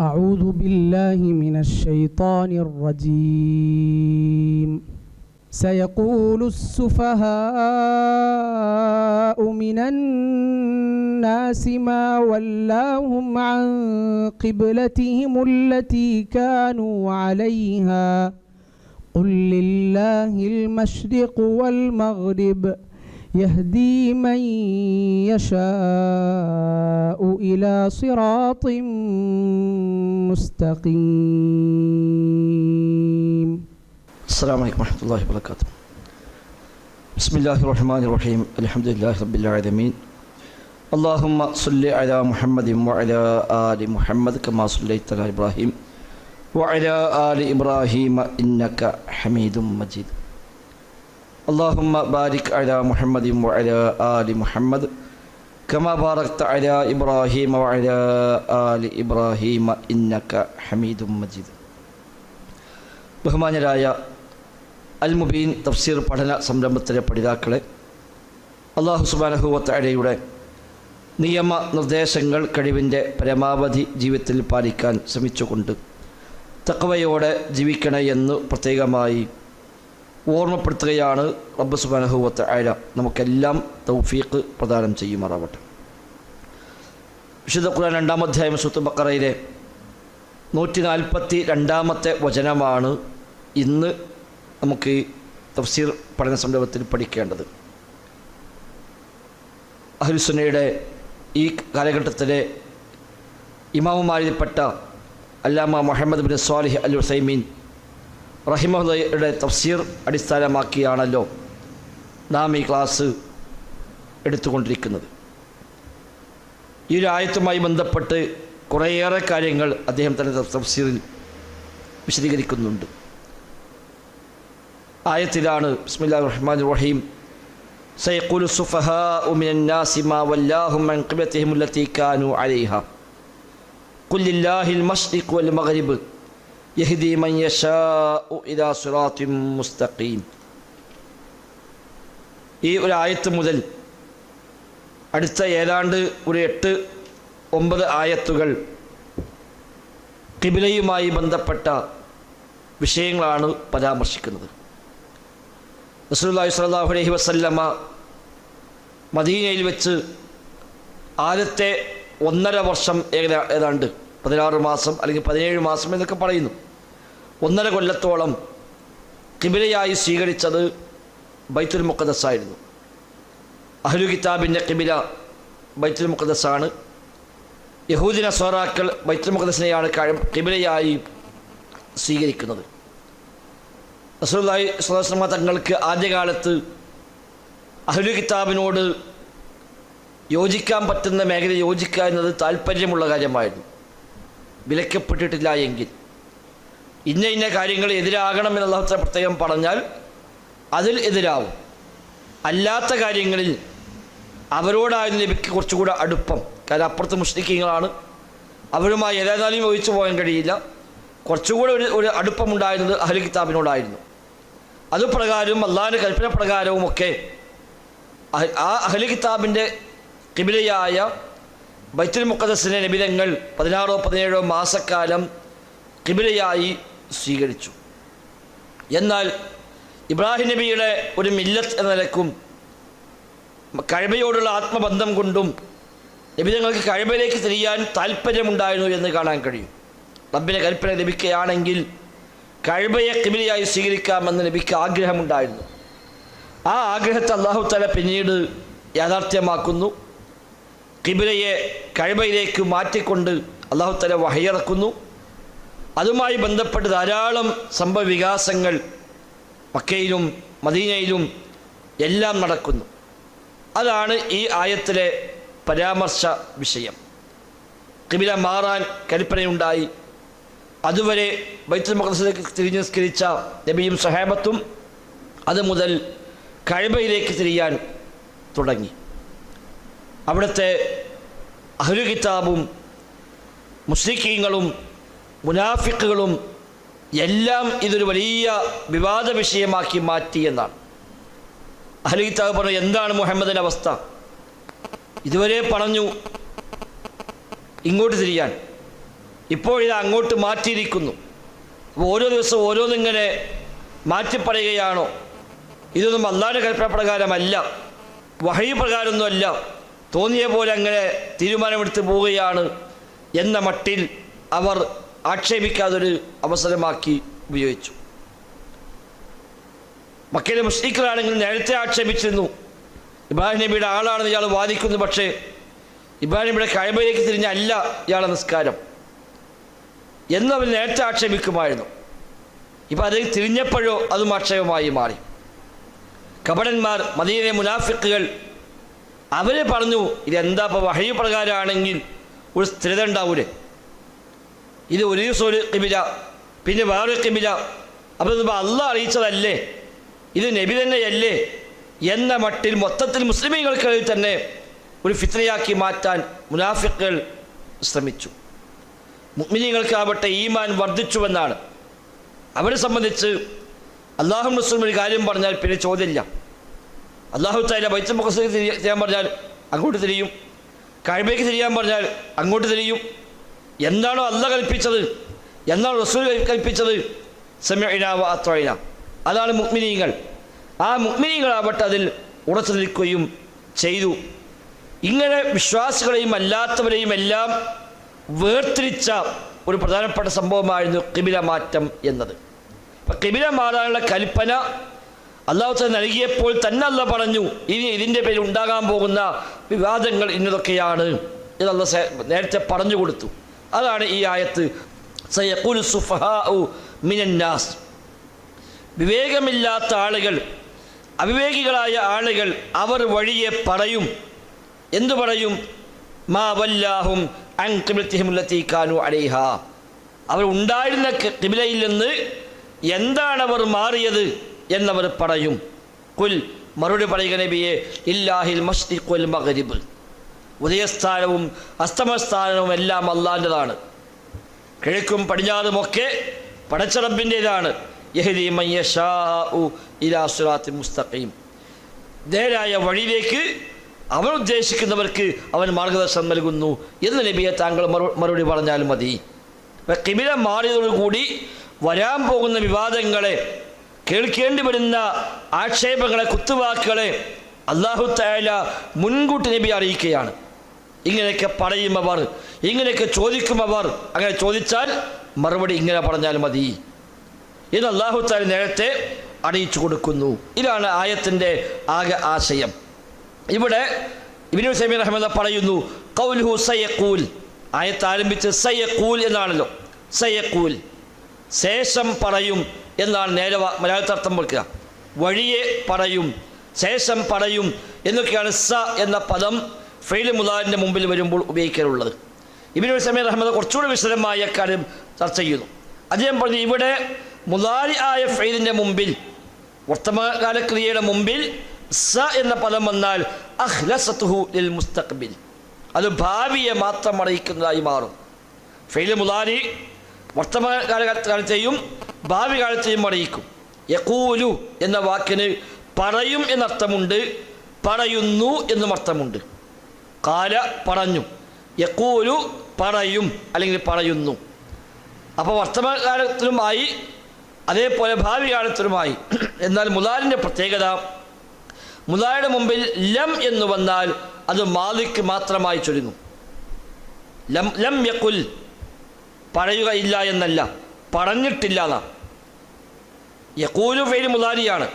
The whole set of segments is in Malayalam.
أعوذ بالله من الشيطان الرجيم. سيقول السفهاء من الناس ما ولاهم عن قبلتهم التي كانوا عليها. قل لله المشرق والمغرب. يهدي من يشاء إلى صراط مستقيم. السلام عليكم ورحمة الله وبركاته. بسم الله الرحمن الرحيم. الحمد لله رب العالمين. اللهم صل على محمد وعلى آل محمد كما صليت على إبراهيم وعلى آل إبراهيم إنك حميد مجيد. اللهم بارك على محمد وعلى آل محمد كما باركت على إبراهيم وعلى آل إبراهيم إنك حميد مجيد ബഹുമാന്യരായ അൽ മുബീൻ തഫ്സീർ പഠന സംരംഭത്തിലെ പഠിതാക്കളെ അള്ളാഹു സുബാനഹുവത്തഴയുടെ നിയമ നിർദ്ദേശങ്ങൾ കഴിവിൻ്റെ പരമാവധി ജീവിതത്തിൽ പാലിക്കാൻ ശ്രമിച്ചുകൊണ്ട് തക്കവയോടെ ജീവിക്കണേ എന്ന് പ്രത്യേകമായി ഓർമ്മപ്പെടുത്തുകയാണ് റബ്ബ് സുബാനഹുവത്ത് ആയ നമുക്കെല്ലാം തൗഫീഖ് പ്രദാനം ചെയ്യുമാറാവട്ടെ. വിശുദ്ധ ഖുർആൻ രണ്ടാം അധ്യായം സുത്ത് ബക്കറയിലെ നൂറ്റി നാൽപ്പത്തി രണ്ടാമത്തെ വചനമാണ് ഇന്ന് നമുക്ക് തഫ്സീർ പഠന സംരംഭത്തിൽ പഠിക്കേണ്ടത്. അഹുസുനയുടെ ഈ കാലഘട്ടത്തിലെ ഇമാമുമാരിൽപ്പെട്ട Allama Muhammad bin Salih al Uthaymeen റഹിമയുടെ തഫ്സീർ അടിസ്ഥാനമാക്കിയാണല്ലോ നാം ഈ ക്ലാസ് എടുത്തുകൊണ്ടിരിക്കുന്നത്. ഈ ഒരു ആയത്തുമായി ബന്ധപ്പെട്ട് കുറേയേറെ കാര്യങ്ങൾ അദ്ദേഹം തന്നെ തഫ്സീറിൽ വിശദീകരിക്കുന്നുണ്ട്. ആയത്തിലാണ് ബിസ്മില്ലാ റഹ്മാൻ റഹീം സൈഖുൽ സുഫഹ ഉമിനാസിമ വല്ലാഹും അൻഖിബത്തിഹിമുല്ലത്തി കാനു അലൈഹ കുല്ലില്ലാഹിൽ മഷ്രിഖ് വൽ മഗ്രിബ് يهدي من يشاء إلى صراط മുസ്തഖീം ഈ ഒരു ആയത്ത് മുതൽ അടുത്ത ഏതാണ്ട് ഒരു എട്ട് ഒമ്പത് ആയത്തുകൾ കിബിലയുമായി ബന്ധപ്പെട്ട വിഷയങ്ങളാണ് പരാമർശിക്കുന്നത്. റസൂല്ലാഹി സ്വല്ലാഹു അലഹി വസല്ലമ്മ മദീനയിൽ വെച്ച് ആദ്യത്തെ ഒന്നര വർഷം ഏതാണ്ട് പതിനാറ് മാസം അല്ലെങ്കിൽ പതിനേഴ് മാസം എന്നൊക്കെ പറയുന്നു. ഒന്നര കൊല്ലത്തോളം കിബിലയായി സ്വീകരിച്ചത് ബൈത്തുൽ മുഖദ്ദസായിരുന്നു അഹ്ലു കിതാബിന്റെ കിബില ബൈത്തുൽ മുഖദ്ദസാണ് യഹൂദിന സോറാക്കൾ ബൈത്തുൽ മുക്കദസിനെയാണ് കഴി- കിബിലയായി സ്വീകരിക്കുന്നത്. അലൈഹി വസല്ലമ തങ്ങൾക്ക് ആദ്യകാലത്ത് അഹ്ലു കിതാബിനോട് യോജിക്കാൻ പറ്റുന്ന മേഖല യോജിക്കുക എന്നത് താല്പര്യമുള്ള കാര്യമായിരുന്നു. വിലക്കപ്പെട്ടിട്ടില്ല എങ്കിൽ ഇന്ന ഇന്ന കാര്യങ്ങൾ എതിരാകണം എന്നുള്ള പ്രത്യേകം പറഞ്ഞാൽ അതിൽ എതിരാവും. അല്ലാത്ത കാര്യങ്ങളിൽ അവരോടായിരുന്നു നബിക്ക് കുറച്ചുകൂടെ അടുപ്പം. കാരണം അപ്പുറത്ത് മുസ്ലിക്കീങ്ങളാണ് അവരുമായി ഏതായാലും ഒഴിച്ചു പോകാൻ കഴിയില്ല. കുറച്ചുകൂടെ ഒരു ഒരു അടുപ്പമുണ്ടായിരുന്നത് അഹ്ലു കിതാബിനോടായിരുന്നു. അതുപ്രകാരവും അള്ളാഹിന്റെ കൽപ്പന പ്രകാരവുമൊക്കെ ആ അഹ്ലു കിതാബിന്റെ കിബിലയായ ബൈത്തുൽ മുഖദസിനെ നബിതങ്ങൾ പതിനാറോ പതിനേഴോ മാസക്കാലം കിബിലയായി സ്വീകരിച്ചു. എന്നാൽ ഇബ്രാഹിം നബിയുടെ ഒരു മില്ലത്ത് എന്ന നിലക്കും കഴിവയോടുള്ള ആത്മബന്ധം കൊണ്ടും നബിതങ്ങൾക്ക് കഴിവയിലേക്ക് തിരിയാൻ താല്പര്യമുണ്ടായിരുന്നു എന്ന് കാണാൻ കഴിയും. റബ്ബിനെ കൽപ്പന ലഭിക്കുകയാണെങ്കിൽ കഴിവയെ കിബിലയായി സ്വീകരിക്കാമെന്ന് നബിക്ക് ആഗ്രഹമുണ്ടായിരുന്നു. ആ ആഗ്രഹത്തെ അള്ളാഹു തല പിന്നീട് യാഥാർത്ഥ്യമാക്കുന്നു. കിബിലയെ കഴിവയിലേക്ക് മാറ്റിക്കൊണ്ട് അള്ളാഹു തല വഹയിറക്കുന്നു അതുമായി ബന്ധപ്പെട്ട് ധാരാളം സംഭവവികാസങ്ങൾ മക്കയിലും മദീനയിലും എല്ലാം നടക്കുന്നു. അതാണ് ഈ ആയത്തിലെ പരാമർശ വിഷയം. കിബില മാറാൻ കൽപ്പനയുണ്ടായി. അതുവരെ ബൈത്തുൽ മഖദസിലേക്ക് തിരിഞ്ഞ് നിസ്കരിച്ച നബിയും സഹാബത്തും അത് മുതൽ കഴബയിലേക്ക് തിരിയാൻ തുടങ്ങി. അവിടുത്തെ അഹ്ലു കിതാബും മുസ്ലിക്കീങ്ങളും മുനാഫിക്കുകളും എല്ലാം ഇതൊരു വലിയ വിവാദ വിഷയമാക്കി മാറ്റി എന്നാണ്. അഹ്ലു കിതാബ് പറഞ്ഞു എന്താണ് മുഹമ്മദിന്റെ അവസ്ഥ? ഇതുവരെ പറഞ്ഞു ഇങ്ങോട്ട് തിരിയാൻ. ഇപ്പോഴിത് അങ്ങോട്ട് മാറ്റിയിരിക്കുന്നു. അപ്പോൾ ഓരോ ദിവസവും ഓരോന്നിങ്ങനെ മാറ്റിപ്പറയുകയാണോ? ഇതൊന്നും അല്ലാതെ കൽപ്പന പ്രകാരമല്ല. വഹൈ പ്രകാരമൊന്നുമല്ല. തോന്നിയ പോലെ അങ്ങനെ തീരുമാനമെടുത്ത് പോവുകയാണ് എന്ന മട്ടിൽ അവർ ആക്ഷേപിക്കാതൊരു അവസരമാക്കി ഉപയോഗിച്ചു. മക്കയിലെ മുസ്ലിഖിലാണെങ്കിൽ നേരത്തെ ആക്ഷേപിച്ചിരുന്നു. ഇബ്രാഹിം നബിയുടെ ആളാണെന്ന് ഇയാൾ വാദിക്കുന്നു പക്ഷേ ഇബ്രാഹിം നബിയുടെ കഴിവിലേക്ക് തിരിഞ്ഞല്ല ഇയാളെ നിസ്കാരം. എന്നവർ നേരത്തെ ആക്ഷേപിക്കുമായിരുന്നു. ഇപ്പം അത് തിരിഞ്ഞപ്പോഴോ അതും ആക്ഷേപമായി മാറി. കപടന്മാർ മദീനെ മുനാഫിക്കുകൾ അവർ പറഞ്ഞു ഇതെന്താ ഇപ്പോൾ വഹയു പ്രകാരമാണെങ്കിൽ ഒരു സ്ഥിരത ഉണ്ടാവൂലേ? ഇത് ഒരു ദിവസം ഒരു കിബില പിന്നെ വേറൊരു കിബില അപ്പോൾ ഇതിപ്പോൾ അല്ല അറിയിച്ചതല്ലേ? ഇത് നബി തന്നെയല്ലേ? എന്ന മട്ടിൽ മൊത്തത്തിൽ മുസ്ലിമീങ്ങൾക്കിടയിൽ തന്നെ ഒരു ഫിത്രയാക്കി മാറ്റാൻ മുനാഫിക്കുകൾ ശ്രമിച്ചു. മുസ്ലിങ്ങൾക്കാവട്ടെ ഈമാൻ വർദ്ധിച്ചുവെന്നാണ്. അവരെ സംബന്ധിച്ച് അള്ളാഹു മുസ്ലിം ഒരു കാര്യം പറഞ്ഞാൽ പിന്നെ ചോദ്യമില്ല. അള്ളാഹു താല ബൈത്തുൽ മുഖസ് തിരിയാൻ പറഞ്ഞാൽ അങ്ങോട്ട് തിരിയും. കഴിവേക്ക് തിരിയാൻ പറഞ്ഞാൽ അങ്ങോട്ട് തിരിയും. എന്താണോ അല്ല കൽപ്പിച്ചത് എന്നാണ് റസൂൽ കൽപ്പിച്ചത്? സമയനാവ അത്രയിന അതാണ് മുക്മിനീങ്ങൾ ആ മുക്മിനീങ്ങളാവട്ടെ അതിൽ ഉറച്ചു നിൽക്കുകയും ചെയ്തു. ഇങ്ങനെ വിശ്വാസികളെയും അല്ലാത്തവരെയും എല്ലാം വേർതിരിച്ച ഒരു പ്രധാനപ്പെട്ട സംഭവമായിരുന്നു കിബില മാറ്റം എന്നത്. അപ്പം കിബില മാറാനുള്ള കൽപ്പന അള്ളാഹു തന്നെ നൽകിയപ്പോൾ തന്നെ അല്ല പറഞ്ഞു ഇനി ഇതിന്റെ പേരിൽ ഉണ്ടാകാൻ പോകുന്ന വിവാദങ്ങൾ ഇന്നതൊക്കെയാണ് ഇതല്ല നേരത്തെ പറഞ്ഞു കൊടുത്തു. അതാണ് ഈ ആയത്ത്. മിനന്നാസ് വിവേകമില്ലാത്ത ആളുകൾ അവിവേകികളായ ആളുകൾ അവർ വഴിയെ പറയും. എന്തു പറയും? മാ വല്ലാഹും അൻകിബിലത്തിഹിമുല്ലത്തീക്കാനു അലേഹ. അവർ ഉണ്ടായിരുന്ന കിബിലയിൽ നിന്ന് എന്താണ് അവർ മാറിയത്? എന്നവർ പറയും കുൽ മറുപടി പറയുക നബിയെ ഇല്ലാഹിൽ മസ്തിഖുൽ മഗ്രിബ്. ഉദയസ്ഥാനവും അസ്തമസ്ഥാനവും എല്ലാം അള്ളാന്റെതാണ് കിഴക്കും പടിഞ്ഞാറുമൊക്കെ പടച്ചറബിന്റേതാണ്. യഹദി മയ്യഷാ ഇലാ മുസ്തഖീം. നേരായ വഴിയിലേക്ക് അവൻ ഉദ്ദേശിക്കുന്നവർക്ക് അവൻ മാർഗദർശനം നൽകുന്നു എന്ന് നബിയെ താങ്കൾ മറുപടി പറഞ്ഞാൽ മതി. കിമിര മാറിയതോടുകൂടി വരാൻ പോകുന്ന വിവാദങ്ങളെ കേൾക്കേണ്ടി വരുന്ന ആക്ഷേപങ്ങളെ കുത്തുവാക്കുകളെ അള്ളാഹു തായാല മുൻകൂട്ടി നബി അറിയിക്കുകയാണ്. ഇങ്ങനെയൊക്കെ പറയും അവർ ഇങ്ങനെയൊക്കെ ചോദിക്കും അവർ. അങ്ങനെ ചോദിച്ചാൽ മറുപടി ഇങ്ങനെ പറഞ്ഞാൽ മതി ഇത് അള്ളാഹു താല നേരത്തെ അറിയിച്ചു കൊടുക്കുന്നു. ഇതാണ് ആയത്തിന്റെ ആകെ ആശയം. ഇവിടെ ഇബിനു സമീർ പറയുന്നു കൗലുഹു സയ്യക്കൂൽ ആയത്ത് ആരംഭിച്ച് സയ്യക്കൂൽ എന്നാണല്ലോ. സയ്യക്കൂൽ ശേഷം പറയും എന്നാണ് നേരെ മലയാളത്തിൽ അർത്ഥം വെക്കുക വഴിയെ പറയും ശേഷം പറയും എന്നൊക്കെയാണ് സ എന്ന പദം ഫെയിൽ മുലാലിന്റെ മുമ്പിൽ വരുമ്പോൾ ഉപയോഗിക്കാറുള്ളത്. ഇബിനു സമീർ അഹമ്മദ് കുറച്ചുകൂടി വിശദമായ കാര്യം ചർച്ച ചെയ്യുന്നു അദ്ദേഹം പറഞ്ഞു ഇവിടെ മുതാലി ആയ ഫെയിലിന്റെ മുമ്പിൽ വർത്തമാനകാല ക്രിയയുടെ മുമ്പിൽ സ എന്ന പദം വന്നാൽ അഹ്ലസത്തുഹു ലിൽ മുസ്തഖ്ബിൽ. അത് ഭാവിയെ മാത്രം അറിയിക്കുന്നതായി മാറും. ഫെയിൽ മുലാരി വർത്തമാന കാലത്തെയും ഭാവി കാലത്തെയും അറിയിക്കും. യക്കൂലു എന്ന വാക്കിന് പറയും എന്നർത്ഥമുണ്ട് പറയുന്നു എന്നും അർത്ഥമുണ്ട്. കാല പറഞ്ഞു യക്കൂലു പറയും അല്ലെങ്കിൽ പറയുന്നു. അപ്പോൾ വർത്തമാനകാലത്തിലുമായി അതേപോലെ ഭാവി കാലത്തിലുമായി എന്നാൽ മുലാലിന്റെ പ്രത്യേകത മുലായുടെ മുമ്പിൽ ലം എന്ന് വന്നാൽ അത് മാലിക്ക് മാത്രമായി ചൊല്ലുന്നു. ലം ലം യക്കുൽ പറയുകയില്ല എന്നല്ല. പറഞ്ഞിട്ടില്ല എന്നാ. യക്കൂലു ഫെയിൽ മുതാരിയാണ്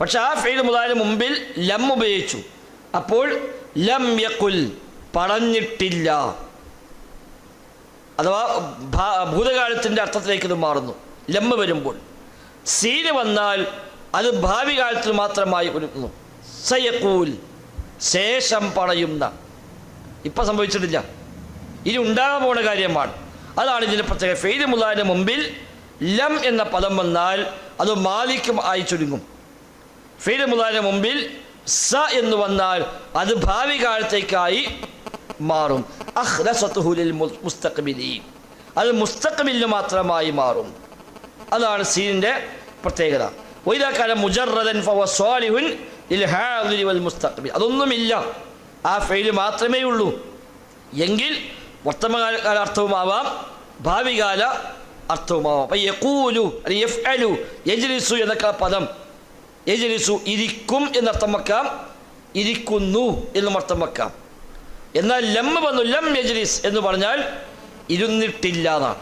പക്ഷെ ആ ഫെയിൽ മുതാരി മുമ്പിൽ ലം ഉപയോഗിച്ചു. അപ്പോൾ ലം യക്കുൽ പറഞ്ഞിട്ടില്ല. അഥവാ ഭൂതകാലത്തിന്റെ അർത്ഥത്തിലേക്ക് ഇത് മാറുന്നു. ലം വരുമ്പോൾ. സീന് വന്നാൽ അത് ഭാവി കാലത്തിൽ മാത്രമായി വരുന്നു. സയക്കൂൽ ശേഷം പറയുന്ന. ഇപ്പം സംഭവിച്ചിട്ടില്ല. ഇനി ഉണ്ടാകാൻ പോകുന്ന കാര്യമാണ്. അതാണ് ഇതിന്റെ പ്രത്യേക ഫെയ്ദ് മുല്ലാന്റെ മുമ്പിൽ ലം എന്ന പദം വന്നാൽ അത് മാലിക്കും ആയി ചുരുങ്ങും. ഫെയ്ദ് മുല്ലാന്റെ മുമ്പിൽ സ എന്ന് വന്നാൽ അത് ഭാവി കാലത്തേക്കായി മാറും അഹ്റസത്തുഹുലിൽ മുസ്തഖബിലി അത് മുസ്തഖബിലിന് മാത്രമായി മാറും. അതാണ് സീനിന്റെ പ്രത്യേകത. ഒരാക്കാലം മുജറദൻ ഫവസ്വാലിഹുൻ മുസ്തഖബിൽ അതൊന്നുമില്ല. ആ ഫെയിൽ മാത്രമേ ഉള്ളൂ എങ്കിൽ വർത്തമാനകാല അർത്ഥവുമാവാം ഭാവികാല അർത്ഥവുമാവാം. അപ്പം യക്കൂലു അല്ലെങ്കിൽ എഫ് അലു യജ്ലിസു എന്നൊക്കെ പദം. യജലിസു ഇരിക്കും എന്നർത്ഥം വെക്കാം ഇരിക്കുന്നു എന്നും അർത്ഥം വെക്കാം. എന്നാൽ ലം വന്നു ലം യജലിസ് എന്ന് പറഞ്ഞാൽ ഇരുന്നിട്ടില്ല എന്നാണ്.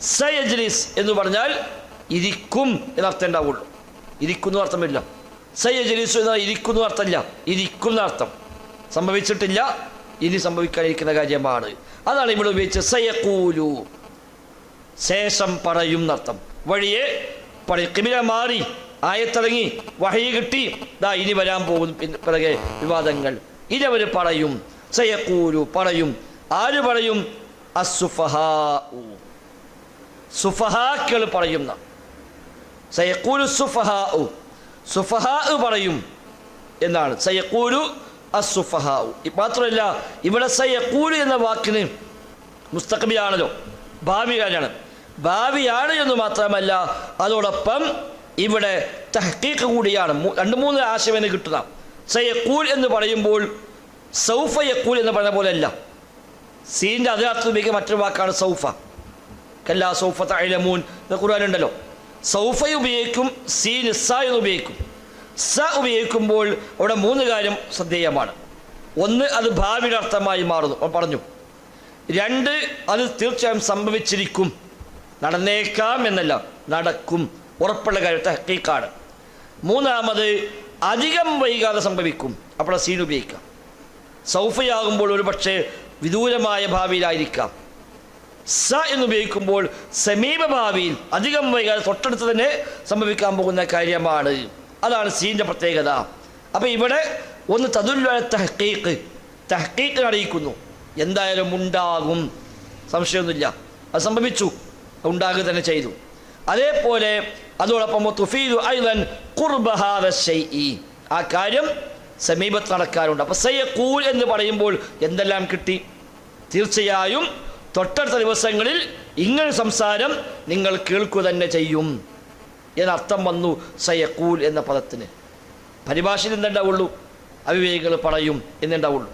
സ യജലിസ് എന്ന് പറഞ്ഞാൽ ഇരിക്കും എന്നർത്ഥം ഉണ്ടാവുള്ളൂ. ഇരിക്കുന്നു അർത്ഥമില്ല. സ യജലിസു എന്നാൽ ഇരിക്കുന്നു അർത്ഥമില്ല. ഇരിക്കുന്ന അർത്ഥം. സംഭവിച്ചിട്ടില്ല ഇനി സംഭവിക്കാനിരിക്കുന്ന കാര്യമാണ്. അതാണ് ഇവിടെ ഉപയോഗിച്ചത് സയക്കൂലു ശേഷം പറയും എന്നർത്ഥം. വഴിയെ പറയും കിമില മാറി ആയത്തിറങ്ങി വഹയി കിട്ടി. ദാ ഇനി വരാൻ പോകുന്നു. പിറകെ വിവാദങ്ങൾ. ഇനി അവർ പറയും സയക്കൂലു പറയും. ആര് പറയും? സുഫഹാക്കൾ പറയുന്ന സയക്കൂലു സുഫഹാ സുഫഹാ പറയും എന്നാണ്. സയക്കൂലു അസുഫഹാ മാത്രമല്ല ഇവിടെ സയ്യക്കൂലി എന്ന വാക്കിന് മുസ്തഖബിയാണല്ലോ ഭാവികാലാണ് ഭാവിയാണ് എന്ന് മാത്രമല്ല അതോടൊപ്പം ഇവിടെ തഹ്ക്കീക്ക് കൂടിയാണ്. രണ്ട് മൂന്ന് ആശയം കിട്ടുന്ന. സയ്യക്കൂൽ എന്ന് പറയുമ്പോൾ സൗഫ യക്കൂൽ എന്ന് പറയുന്ന പോലെയല്ല. സീന്റെ അതേ അർത്ഥം ഉപയോഗിക്കുന്ന മറ്റൊരു വാക്കാണ് സൗഫ. കല്ലാ സൗഫ തൈലമൂൻ ഖുർആാനുണ്ടല്ലോ സൗഫ ഉപയോഗിക്കും സീൻ ഇസ്സ എന്ന് ഉപയോഗിക്കും. സ ഉപയോഗിക്കുമ്പോൾ അവിടെ മൂന്ന് കാര്യം ശ്രദ്ധേയമാണ്. ഒന്ന് അത് ഭാവിയുടെ അർത്ഥമായി മാറുന്നു. പറഞ്ഞു. രണ്ട് അത് തീർച്ചയായും സംഭവിച്ചിരിക്കും. നടന്നേക്കാം എന്നല്ല നടക്കും. ഉറപ്പുള്ള കാര്യത്തെ ഹക്കീക്കാണ് മൂന്നാമത് അധികം വൈകാതെ സംഭവിക്കും. അപ്പോൾ സീൻ ഉപയോഗിക്കാം. സൗഫയാകുമ്പോൾ ഒരു പക്ഷേ വിദൂരമായ ഭാവിയിലായിരിക്കാം. സ എന്നുപയോഗിക്കുമ്പോൾ സമീപ ഭാവിയിൽ അധികം വൈകാതെ തൊട്ടടുത്ത് തന്നെ സംഭവിക്കാൻ പോകുന്ന കാര്യമാണ്. അതാണ് സീന്റെ പ്രത്യേകത. അപ്പം ഇവിടെ ഒന്ന് തതുല്ല തഹക്കീക്ക് തഹക്കീക്ക് അറിയിക്കുന്നു. എന്തായാലും ഉണ്ടാകും. സംശയമൊന്നുമില്ല. അത് സംഭവിച്ചു. ഉണ്ടാകുക തന്നെ ചെയ്തു. അതേപോലെ അതോടൊപ്പം ആ കാര്യം സമീപത്ത് നടക്കാറുണ്ട്. അപ്പം സയ്യക്കൂൽ എന്ന് പറയുമ്പോൾ എന്തെല്ലാം കിട്ടി? തീർച്ചയായും തൊട്ടടുത്ത ദിവസങ്ങളിൽ ഇങ്ങനെ സംസാരം നിങ്ങൾ കേൾക്കുക തന്നെ ചെയ്യും. എന്നർത്ഥം വന്നു സയക്കൂൽ എന്ന പദത്തിന്. പരിഭാഷയിൽ എന്തുണ്ടാവുള്ളൂ അവിവേകികൾ പറയും എന്നുണ്ടാവുള്ളൂ.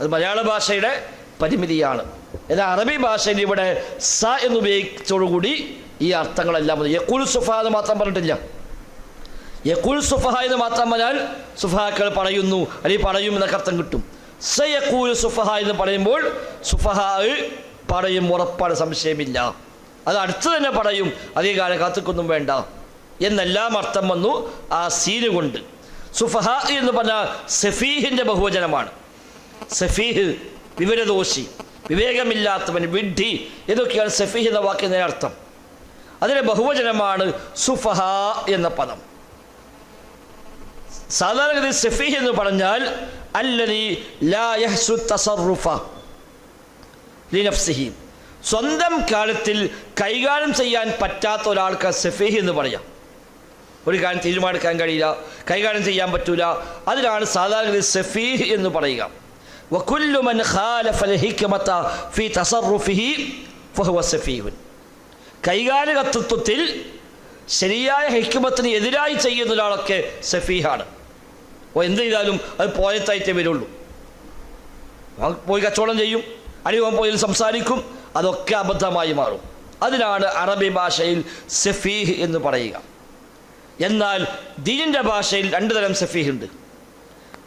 അത് മലയാള ഭാഷയുടെ പരിമിതിയാണ്. എന്നാൽ അറബി ഭാഷയിൽ ഇവിടെ സ എന്ന് ഉപയോഗിച്ചതോടുകൂടി ഈ അർത്ഥങ്ങളെല്ലാം വന്നു. യക്കുൽ സുഫ എന്ന് മാത്രം പറഞ്ഞിട്ടില്ല. യക്കുൽ സുഫഹ എന്ന് മാത്രം പറഞ്ഞാൽ സുഫഹാക്കൾ പറയുന്നു അല്ലെങ്കിൽ പറയും എന്നൊക്കെ അർത്ഥം കിട്ടും. സ യക്കൂൽ സുഫഹ എന്ന് പറയുമ്പോൾ സുഫഹ പറയും ഉറപ്പാണ് സംശയമില്ല. അത് അടുത്ത് തന്നെ പറയും അധിക കാലം കാത്തുക്കൊന്നും വേണ്ട. എന്നെല്ലാം അർത്ഥം വന്നു ആ സീന് കൊണ്ട്. സുഫഹ എന്ന് പറഞ്ഞാൽ സഫീഹിന്റെ ബഹുവചനമാണ്. സഫീഹ് വിവരദോഷി വിവേകമില്ലാത്തവൻ വിഡ്ഢി ഇതൊക്കെയാണ് സഫീഹ് എന്ന വാക്കിന്റെ അർത്ഥം അതിന്റെ ബഹുവചനമാണ് സുഫഹ എന്ന പദം. സാധാരണഗതി സഫീഹ് എന്ന് പറഞ്ഞാൽ അല്ലതി ലാ യഹ്സു തസറുഫ ലിനഫ്സിഹി സ്വന്തം കാലത്തിൽ കൈകാര്യം ചെയ്യാൻ പറ്റാത്ത ഒരാൾക്ക് സഫേഹി എന്ന് പറയാം. ഒരു കാര്യം തീരുമാനിക്കാൻ കഴിയില്ല കൈകാര്യം ചെയ്യാൻ പറ്റൂല. അതിനാണ് സാധാരണ സഫീഹ് എന്ന് പറയുക. വക്കുല്ലുമൻ ഫി തസറുഫിഹി കൈകാലികത്വത്തിൽ ശരിയായ ഹെക്കുമത്തിന് എതിരായി ചെയ്യുന്ന ഒരാളൊക്കെ സഫീഹാണ്. അപ്പോൾ എന്ത് ചെയ്താലും അത് പോയത്തായിട്ടേ വരുള്ളൂ. പോയി കച്ചവടം ചെയ്യും. അനുഭവം പോയി സംസാരിക്കും. അതൊക്കെ അബദ്ധമായി മാറും. അതിനാണ് അറബി ഭാഷയിൽ സഫീഹ് എന്ന് പറയുക. എന്നാൽ ദീനിന്റെ ഭാഷയിൽ രണ്ട് തരം സഫീഹ് ഉണ്ട്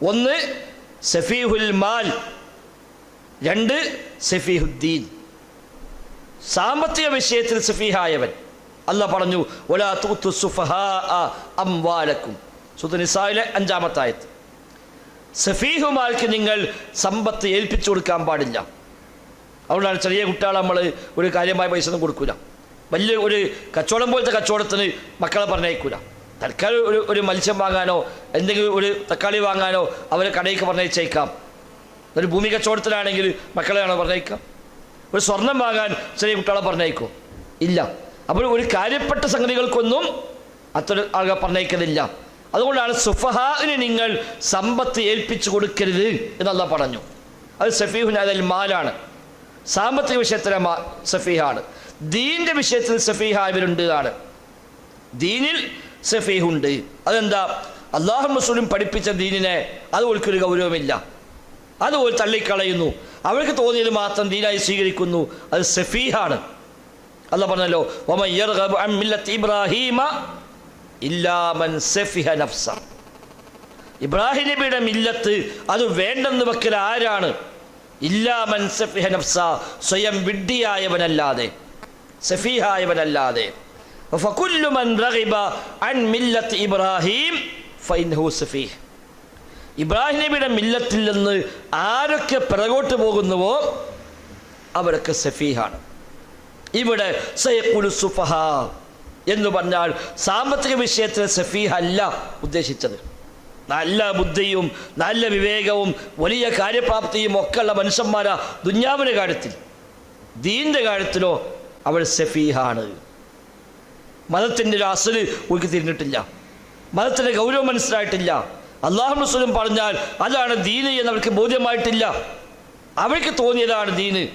ഒന്ന് സഫീഹുൽ മാൽ രണ്ട് സഫീഹുദ്ദീൻ. സാമ്പത്തിക വിഷയത്തിൽ സഫീഹായവൻ. അല്ല പറഞ്ഞു ഒലാ തൂത്തു അംവാലക്കും. സുതനിസായിലെ അഞ്ചാമത്തായത് സഫീഹുമാർക്ക് നിങ്ങൾ സമ്പത്ത് ഏൽപ്പിച്ചു കൊടുക്കാൻ പാടില്ല. അതുകൊണ്ടാണ് ചെറിയ കുട്ടികളെ നമ്മൾ ഒരു കാര്യമായ പൈസ ഒന്നും കൊടുക്കൂല. വലിയ ഒരു കച്ചവടം പോലത്തെ കച്ചവടത്തിന് മക്കളെ പറഞ്ഞയക്കൂല. തൽക്കാലം ഒരു ഒരു മത്സ്യം വാങ്ങാനോ എന്തെങ്കിലും ഒരു തക്കാളി വാങ്ങാനോ അവരെ കടയിലേക്ക് പറഞ്ഞയച്ചേക്കാം. ഒരു ഭൂമി കച്ചവടത്തിലാണെങ്കിൽ മക്കളെയാണോ പറഞ്ഞയക്കാം ഒരു സ്വർണം വാങ്ങാൻ ചെറിയ കുട്ടികളെ പറഞ്ഞയക്കോ? ഇല്ല. അപ്പോൾ ഒരു കാര്യപ്പെട്ട സംഗതികൾക്കൊന്നും അത്ര ആളുകൾ പറഞ്ഞയക്കുന്നില്ല. അതുകൊണ്ടാണ് സുഫഹാന് നിങ്ങൾ സമ്പത്ത് ഏൽപ്പിച്ചു കൊടുക്കരുത് എന്നല്ല പറഞ്ഞു. അത് സഫീഹുൻ അതിൽ മാലാണ്. സാമ്പത്തിക വിഷയത്തിൽ സഫീഹാണ്. ദീന്റെ വിഷയത്തിൽ സഫീഹ ഇവരുണ്ട് ആണ് ദീനിൽ സഫീഹുണ്ട്. അതെന്താ? അള്ളാഹു മുസ്ലിം പഠിപ്പിച്ച ദീനിനെ അത് ഓൽക്കൊരു ഗൗരവമില്ല. അത് തള്ളിക്കളയുന്നു. അവർക്ക് തോന്നിയത് മാത്രം ദീനായി സ്വീകരിക്കുന്നു. അത് സഫീഹാണ്. അല്ല പറഞ്ഞല്ലോ ഇബ്രാഹിമ യർഗബു അൻ മില്ലത്തി ഇബ്രാഹീമ ഇല്ലാ മൻ സഫിഹ നഫ്സ. ഇബ്രാഹിം നബിയുടെ മില്ലത്ത് അത് വേണ്ടെന്ന് വെക്കൽ ആരാണ്? ഇല്ലാ മൻ സഫിഹ നഫ്സ സ്വയം വിഡ്ഢിയായവനല്ലാതെ സഫീഹായവനല്ലാതെ. ഇബ്രാഹിം ഇബ്രാഹിം നബിയുടെ മില്ലത്തിൽ നിന്ന് ആരൊക്കെ പിറകോട്ട് പോകുന്നുവോ അവരൊക്കെ സഫീഹാണ്. ഇവിടെ സയഖുലു സുഫഹ എന്ന് പറഞ്ഞാൽ സാമ്പത്തിക വിഷയത്തിൽ സഫീഹ അല്ല ഉദ്ദേശിച്ചത്. നല്ല ബുദ്ധിയും നല്ല വിവേകവും വലിയ കാര്യപ്രാപ്തിയും ഒക്കെ ഉള്ള മനുഷ്യന്മാരാ ദുഞ്ഞാവിന്റെ കാര്യത്തിൽ. ദീന്റെ കാര്യത്തിലോ അവൾ സഫീഹാണ്. മതത്തിന്റെ ഒരു അസൽ ഒഴുക്കി തിരിഞ്ഞിട്ടില്ല. മതത്തിന്റെ ഗൗരവം മനസ്സിലായിട്ടില്ല. അള്ളാഹു റസൂലും പറഞ്ഞാൽ അതാണ് ദീന് എന്ന് അവർക്ക് ബോധ്യമായിട്ടില്ല. അവൾക്ക് തോന്നിയതാണ് ദീന്.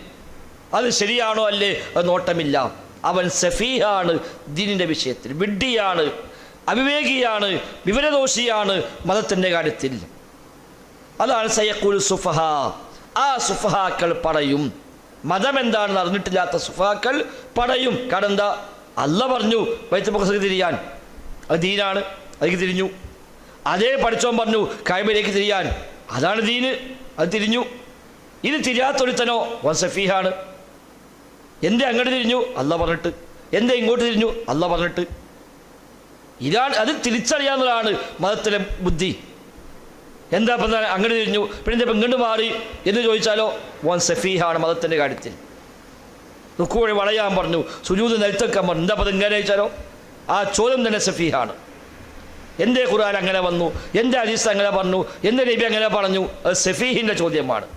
അത് ശരിയാണോ അല്ലേ? അത് നോട്ടമില്ല. അവൻ സഫീഹാണ് ദീനിന്റെ വിഷയത്തിൽ. വിഡ്ഢിയാണ്. അവിവേകിയാണ് വിവരദോഷിയാണ് മതത്തിന്റെ കാര്യത്തിൽ. അതാണ് സയ്യക്കൂൽ സുഫഹ. ആ സുഫഹാക്കൾ പറയും. മതം എന്താണെന്ന് അറിഞ്ഞിട്ടില്ലാത്ത സുഫാക്കൾ പറയും. കാരണം എന്താ? അല്ല പറഞ്ഞു വൈദ്യമുഖത്തേക്ക് തിരിയാൻ. അത് ദീനാണ് അതിലേക്ക് തിരിഞ്ഞു. അതേ പഠിച്ചോൻ പറഞ്ഞു കൈമയിലേക്ക് തിരിയാൻ. അതാണ് ദീന് അത് തിരിഞ്ഞു. ഇത് തിരിയാത്തൊരുത്തനോ? വസഫീഹാണ് സഫീഹാണ്. അങ്ങോട്ട് തിരിഞ്ഞു? അല്ല പറഞ്ഞിട്ട്. എന്തേ ഇങ്ങോട്ട് തിരിഞ്ഞു? അല്ല പറഞ്ഞിട്ട്. ഇതാണ് അത് തിരിച്ചറിയാവുന്നതാണ് മതത്തിലെ ബുദ്ധി. എന്താ ഇപ്പം അങ്ങനെ തിരിഞ്ഞു? പിന്നെ ഇങ്ങോട്ട് മാറി? എന്ന് ചോദിച്ചാലോ വൻ സഫീഹാണ് മതത്തിന്റെ കാര്യത്തിൽ. റുക്കോഴി വളയാൻ പറഞ്ഞു സുജൂത് നെൽത്തക്കാൻ പറഞ്ഞു. എന്താ അപ്പം ഇങ്ങനെ ചോദിച്ചാലോ? ആ ചോദ്യം തന്നെ സഫീഹാണ്. എന്റെ ഖുർആൻ അങ്ങനെ വന്നു എന്റെ അജീസ് അങ്ങനെ പറഞ്ഞു എന്റെ നബി അങ്ങനെ പറഞ്ഞു. അത് സഫീഹിന്റെ ചോദ്യമാണ്.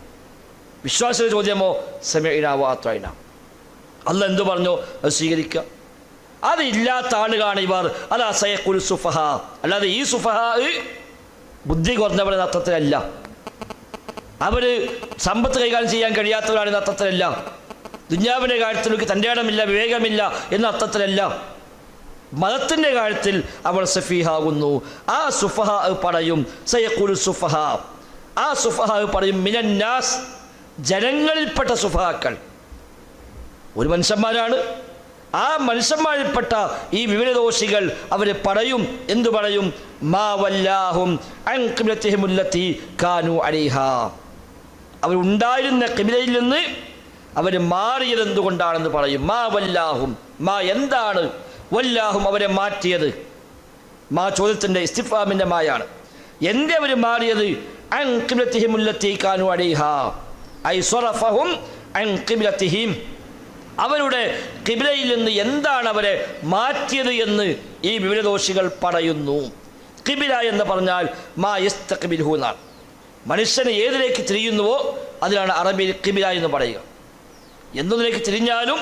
വിശ്വാസിയുടെ ചോദ്യമോ സമയ സമയനാവാത്തൈന അല്ല എന്തു പറഞ്ഞോ? അത് സ്വീകരിക്കുക. അതില്ലാത്ത ആളുകളാണ് ഇവർ. അല്ല സയക്കുൽ സുഫഹ. അല്ലാതെ ഈ സുഫഹ ബുദ്ധി കുറഞ്ഞവരുടെ അർത്ഥത്തിലല്ല അവർ സമ്പത്ത് കൈകാര്യം ചെയ്യാൻ കഴിയാത്തവരാണ് എന്ന അർത്ഥത്തിലല്ല ദുഞ്ഞാവിന്റെ കാര്യത്തിലേക്ക് തന്റെ ഇടമില്ല വിവേകമില്ല എന്ന അർത്ഥത്തിലല്ല മതത്തിന്റെ കാര്യത്തിൽ അവൾ സഫീഹാകുന്നു. ആ സുഫഹ പറയും സയക്കുൽ സുഫഹ. ആ സുഫഹ പറയും മിനന്നാസ് ജനങ്ങളിൽപ്പെട്ട സുഫഹാക്കൾ. ഒരു മനുഷ്യന്മാരാണ്. ആ മനുഷ്യന്മാരിൽപ്പെട്ട ഈ വിവരദോഷികൾ അവർ പറയും. എന്തു പറയും? മാ വല്ലാഹും അൻകിബ്ലത്തിഹിമുല്ലത്തി കാനു അലിഹ. അവരുണ്ടായിരുന്ന കിബിലയിൽ നിന്ന് അവർ മാറിയത് എന്തുകൊണ്ടാണെന്ന് പറയും. മാ വല്ലാഹും മാ എന്താണ്? വല്ലാഹും അവരെ മാറ്റിയത്. മാ ചോദ്യത്തിന്റെ ഇസ്തിഫാമിന്റെ മായാണ്. എന്തേ അവർ മാറിയത്? അൻകിബ്ലത്തിഹിമുല്ലത്തി കാനു അലിഹ. ഐ സ്വറഫഹും അൻകിബ്ലത്തിഹിം അവരുടെ കിബിലയിൽ നിന്ന് എന്താണ് അവരെ മാറ്റിയത് എന്ന് ഈ വിവരദോഷികൾ പറയുന്നു. കിബില എന്ന് പറഞ്ഞാൽ മാ യസ്ത എന്നാണ്. മനുഷ്യനെ ഏതിലേക്ക് തിരിയുന്നുവോ അതിനാണ് അറബിയിൽ കിബില എന്ന് പറയുക. എന്നതിലേക്ക് തിരിഞ്ഞാലും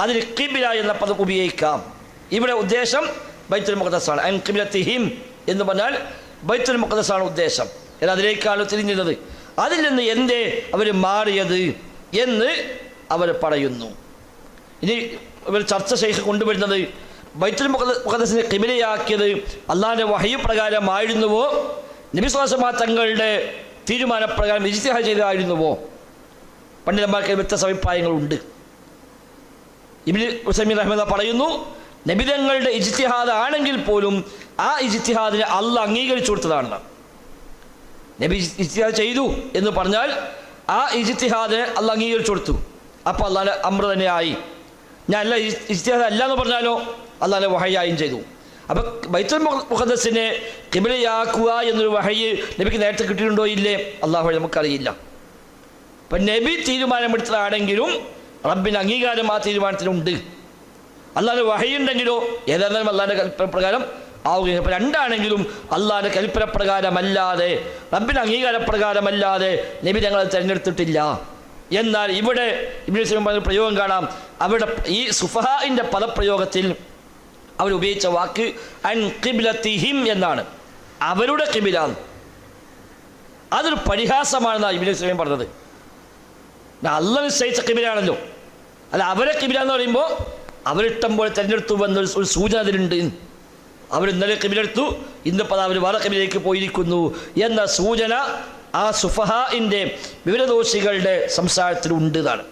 അതിന് കിബില എന്ന പദം ഉപയോഗിക്കാം. ഇവിടെ ഉദ്ദേശം ബൈത്തുൽ മുഖദസാണ് അൻ കിബിലത്തിഹിം എന്ന് പറഞ്ഞാൽ ബൈത്തുൽ മുഖദസാണ് ഉദ്ദേശം. എന്നാൽ അതിലേക്കാണ് തിരിഞ്ഞിരുന്നത് അതിൽ നിന്ന് എന്തേ അവർ മാറിയത് എന്ന് അവർ പറയുന്നു. ഇനി ഇവർ ചർച്ച ശേഖ കൊണ്ടുവരുന്നത് ബൈത്തുൽ മുഖദസിനെ കിമിലയാക്കിയത് അള്ളാഹിന്റെ വഹയു പ്രകാരമായിരുന്നുവോ? നബിസ്വാസമാ തങ്ങളുടെ തീരുമാനപ്രകാരം ഇജ്തിഹ ചെയ്തതായിരുന്നുവോ? പണ്ഡിതന്മാർക്ക് വ്യത്യസ്ത അഭിപ്രായങ്ങളുണ്ട്. ഇബിൻ ഉസൈമി റഹ്മദ പറയുന്നു നബിതങ്ങളുടെ ഇജ്തിഹാദ് ആണെങ്കിൽ പോലും ആ ഇജ്തിഹാദിനെ അല്ല അംഗീകരിച്ചു കൊടുത്തതാണ്. നബി ഇജ്തിഹാദ് ചെയ്തു എന്ന് പറഞ്ഞാൽ ആ ഇജ്തിഹാദിനെ അല്ല അംഗീകരിച്ചു കൊടുത്തു. അപ്പോൾ അല്ലാതെ അമൃതനെ തന്നെയായി ഞാൻ അല്ല ഇജ്തിഹാദ് അല്ല എന്ന് പറഞ്ഞാലോ അള്ളാഹ് വഹയായും ചെയ്തു. അപ്പം ബൈത്തുൽ മുഖദ്സിനെ കിബിലയാക്കുക എന്നൊരു വഹയ്യ് നബിക്ക് നേരത്തെ കിട്ടിയിട്ടുണ്ടോ ഇല്ലേ? അള്ളാഹു നമുക്കറിയില്ല. അപ്പം നബി തീരുമാനമെടുത്തതാണെങ്കിലും റബ്ബിന് അംഗീകാരം ആ തീരുമാനത്തിനുണ്ട്. അല്ലാതെ വഹയുണ്ടെങ്കിലോ ഏതായാലും അള്ളാഹിന്റെ കൽപ്പന പ്രകാരം ആവുകയും അപ്പം രണ്ടാണെങ്കിലും അള്ളാഹിന്റെ കൽപ്പന പ്രകാരമല്ലാതെ അംഗീകാരപ്രകാരമല്ലാതെ നബി ഞങ്ങളെ തിരഞ്ഞെടുത്തിട്ടില്ല. എന്നാൽ ഇവിടെ പറഞ്ഞ പ്രയോഗം കാണാം. അവിടെ ഈ സുഫഹിന്റെ പദപ്രയോഗത്തിൽ അവരുപയോഗിച്ച വാക്ക് അൻ കിബിലത്തിഹിം എന്നാണ്. അവരുടെ കിബില അതൊരു പരിഹാസമാണെന്നാണ് ഇബിൻ സിംഹം പറഞ്ഞത്. അല്ല നിശ്ചയിച്ച കിബിലാണല്ലോ അല്ല അവരെ കിബില എന്ന് പറയുമ്പോൾ അവരിഷ്ടം പോലെ തിരഞ്ഞെടുത്തു എന്നൊരു ഒരു സൂചന അതിലുണ്ട്. അവർ ഇന്നലെ കിബിലെടുത്തു ഇന്നിപ്പോൾ അവർ വേറെ കിബിലേക്ക് പോയിരിക്കുന്നു. എന്ന സൂചന ആ സുഫഹാഇന്റെ വിവരദോഷികളുടെ സംസാരത്തിലുണ്ട് എന്നാണ്.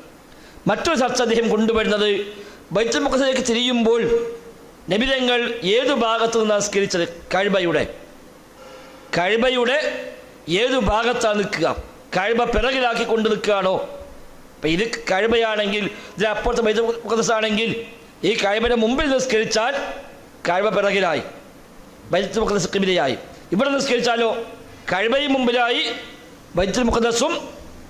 മറ്റൊരു ചർച്ച അദ്ദേഹം കൊണ്ടുവരുന്നത് ബൈത്തുൽ മുഖത്തിലേക്ക് തിരിയുമ്പോൾ നബിതങ്ങൾ ഏതു ഭാഗത്തു നിന്ന് നമസ്കരിച്ചത് കഴുബയുടെ. കഴുബയുടെ ഏതു ഭാഗത്താണ് നിൽക്കുക? കഴുബ പിറകിലാക്കി കൊണ്ട് നിൽക്കുകയാണോ? അപ്പം ഇത് കഴുബയാണെങ്കിൽ ഇതിനപ്പുറത്ത് ബൈത്തുൽ മുഖദ്സ് ഈ കഴുബയുടെ മുമ്പിൽ നിസ്കരിച്ചാൽ കഴുബ പിറകിലായി. ബൈത്തുൽ മുഖദസ് ഇവിടെ നിസ്കരിച്ചാലോ? കഴുബയും മുമ്പിലായി ബൈത്തുൽ മുഖദസും